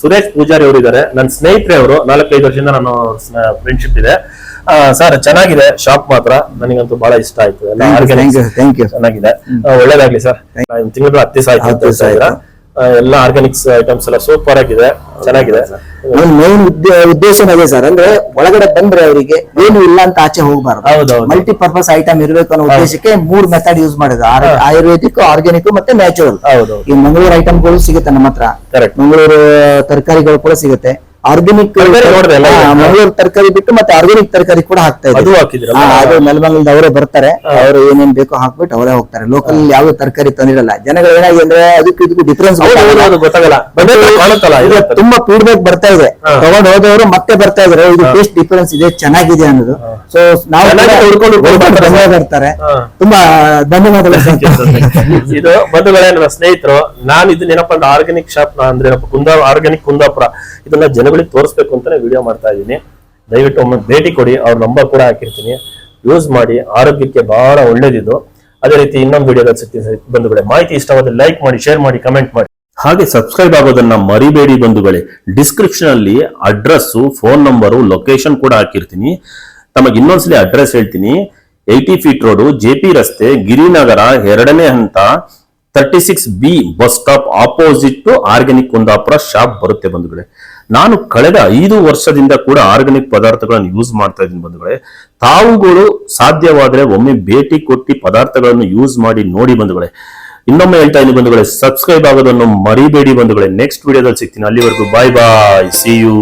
ಸುರೇಶ್ ಪೂಜಾರಿ ಅವರು ಇದ್ದಾರೆ ನನ್ನ ಸ್ನೇಹಿತರೆ ಅವರು ನಾಲ್ಕೈದು ವರ್ಷದಿಂದ ನಾನು ಫ್ರೆಂಡ್ಶಿಪ್ ಇದೆ. ಸರ್ ಚೆನ್ನಾಗಿದೆ ಶಾಪ್ ಮಾತ್ರ. ನನಗಂತೂ ಬಹಳ ಇಷ್ಟ ಆಯ್ತು. ಚೆನ್ನಾಗಿದೆ. ಒಳ್ಳೇದಾಗ್ಲಿ ಸರ್. ತಿಂಗಳು ಹತ್ತು ದಿವಸ ಆಯ್ತು ಎಲ್ಲ ಆರ್ಗ್ಯಾನಿಕ್ಸ್ ಐಟಮ್ಸ್ ಎಲ್ಲ ಸೂಪರ್ ಆಗಿದೆ. ಚೆನ್ನಾಗಿದೆ. ಒಂದು ಮೇನ್ ಉದ್ದೇಶ ಅದೇ ಸರ್ ಅಂದ್ರೆ ಒಳಗಡೆ ಬಂದ್ರೆ ಅವರಿಗೆ ಏನು ಇಲ್ಲ ಅಂತ ಆಚೆ ಹೋಗಬಾರ್ದು. ಹೌದೌದು. ಮಲ್ಟಿ ಪರ್ಪಸ್ ಐಟಮ್ ಇರಬೇಕು ಅನ್ನೋ ಉದ್ದೇಶಕ್ಕೆ ಮೂರ್ ಮೆಥಡ್ ಯೂಸ್ ಮಾಡಿದ್ರು ಆಯುರ್ವೇದಿಕ್ ಆರ್ಗ್ಯಾನಿಕ್ ಮತ್ತೆ ನ್ಯಾಚುರಲ್ ಹೌದು ಈ ಮಂಗಳೂರು ಐಟಮ್ಗಳು ಸಿಗುತ್ತೆ ನಮ್ಮ ಹತ್ರ. ಕರೆಕ್ಟ್ ಮಂಗಳೂರು ತರಕಾರಿಗಳು ಕೂಡ ಸಿಗುತ್ತೆ. ಆರ್ಗ್ಯಾನಿಕ್ ಮಂಗಳೂರು ತರಕಾರಿ ಬಿಟ್ಟು ಮತ್ತೆ ಆರ್ಗ್ಯಾನಿಕ್ ತರಕಾರಿ ಕೂಡ ಹಾಕ್ತಾ ಇದ್ದಾರೆ ಅದು ನೆಲಮಂಗಲದ ಅವರೇ ಬರ್ತಾರೆ. ಅವರು ಏನೇನ್ ಬೇಕೋ ಹಾಕ್ಬಿಟ್ಟು ಅವರೇ ಹೋಗ್ತಾರೆ. ಲೋಕಲ್ ಯಾವ್ದು ತರಕಾರಿ ತಂದಿರಲ್ಲ. ಜನಗಳು ಏನಾಗಿ ಅಂದ್ರೆ ಅದಕ್ಕೂ ಇದಕ್ಕೂ ಡಿಫ್ರೆನ್ಸ್ ಇದು ತುಂಬಾ ಫೀಡ್ಬ್ಯಾಕ್ ಬರ್ತಾ ಇದೆ. ತಗೊಂಡ್ ಹೋದವರು ಮತ್ತೆ ಬರ್ತಾ ಇದಾರೆ. ಇದು ಟೇಸ್ಟ್ ಡಿಫರೆನ್ಸ್ ಇದೆ ಚೆನ್ನಾಗಿದೆ ಅನ್ನೋದು. ಸೊ ನಾವು ಧನ್ಯವಾದ ಇರ್ತಾರೆ. ತುಂಬಾ ಧನ್ಯವಾದಗಳು. ಇದು ಬಂಧುಗಳೇ ನನ್ನ ಸ್ನೇಹಿತರು ನಾನು ಇದನ್ನ ಏನಪ್ಪಾ ಅಂದ್ರೆ ಆರ್ಗ್ಯಾನಿಕ್ ಶಾಪ್ ಅಂದ್ರೆ ಕುಂದಾ ಆರ್ಗ್ಯಾನಿಕ್ ಕುಂದಾಪುರ. ಇದನ್ನ ಜನಗಳಿಗೆ ತೋರಿಸ್ಬೇಕು ಅಂತಾನೆ ವಿಡಿಯೋ ಮಾಡ್ತಾ ಇದ್ದೀನಿ. ದಯವಿಟ್ಟು ಒಮ್ಮೆ ಭೇಟಿ ಕೊಡಿ, ಅವ್ರ ನಂಬರ್ ಕೂಡ ಹಾಕಿರ್ತೀನಿ. ಯೂಸ್ ಮಾಡಿ, ಆರೋಗ್ಯಕ್ಕೆ ಬಹಳ ಒಳ್ಳೇದಿದು. ಅದೇ ರೀತಿ ಇನ್ನೊಂದು ವಿಡಿಯೋದಲ್ಲಿ ಸಿಗ್ತೀನಿ ಬಂಧುಗಳೇ. ಮಾಹಿತಿ ಇಷ್ಟವಾದ ಲೈಕ್ ಮಾಡಿ ಶೇರ್ ಮಾಡಿ ಕಮೆಂಟ್ ಮಾಡಿ. ಹಾಗೆ ಸಬ್ಸ್ಕ್ರೈಬ್ ಆಗೋದನ್ನ ಮರಿಬೇಡಿ ಬಂಧುಗಳೇ. ಡಿಸ್ಕ್ರಿಪ್ಷನ್ ಅಲ್ಲಿ ಅಡ್ರೆಸ್ ಫೋನ್ ನಂಬರು ಲೊಕೇಶನ್ ಕೂಡ ಹಾಕಿರ್ತೀನಿ. ತಮಗೆ ಇನ್ನೊಂದ್ಸಲಿ ಅಡ್ರೆಸ್ ಹೇಳ್ತೀನಿ. Eighty feet road J P ರಸ್ತೆ, ಗಿರಿನಗರ, ಎರಡನೇ ಹಂತ thirty six B bus stop opposite to organic Kundapura shop ಬರುತ್ತೆ ಬಂಧುಗಳೇ. ನಾನು ಕಳೆದ ಐದು ವರ್ಷದಿಂದ ಕೂಡ ಆರ್ಗಾನಿಕ್ ಪದಾರ್ಥಗಳನ್ನು ಯೂಸ್ ಮಾಡ್ತಾ ಇದ್ದೀನಿ ಬಂಧುಗಳೇ. ತಾವುಗಳು ಸಾಧ್ಯವಾದರೆ ಒಮ್ಮೆ ಭೇಟಿ ಕೊಟ್ಟು ಪದಾರ್ಥಗಳನ್ನು ಯೂಸ್ ಮಾಡಿ ನೋಡಿ ಬಂಧುಗಳೇ. ಇನ್ನೊಮ್ಮೆ ಹೇಳ್ತಾ ಇದ್ದೀನಿ ಬಂಧುಗಳೇ, ಸಬ್ಸ್ಕ್ರೈಬ್ ಆಗೋದನ್ನು ಮರಿಬೇಡಿ ಬಂಧುಗಳೇ. ನೆಕ್ಸ್ಟ್ ವಿಡಿಯೋದಲ್ಲಿ ಸಿಗ್ತೀನಿ. ಅಲ್ಲಿವರೆಗೂ ಬಾಯ್ ಬಾಯ್ ಸಿ ಯು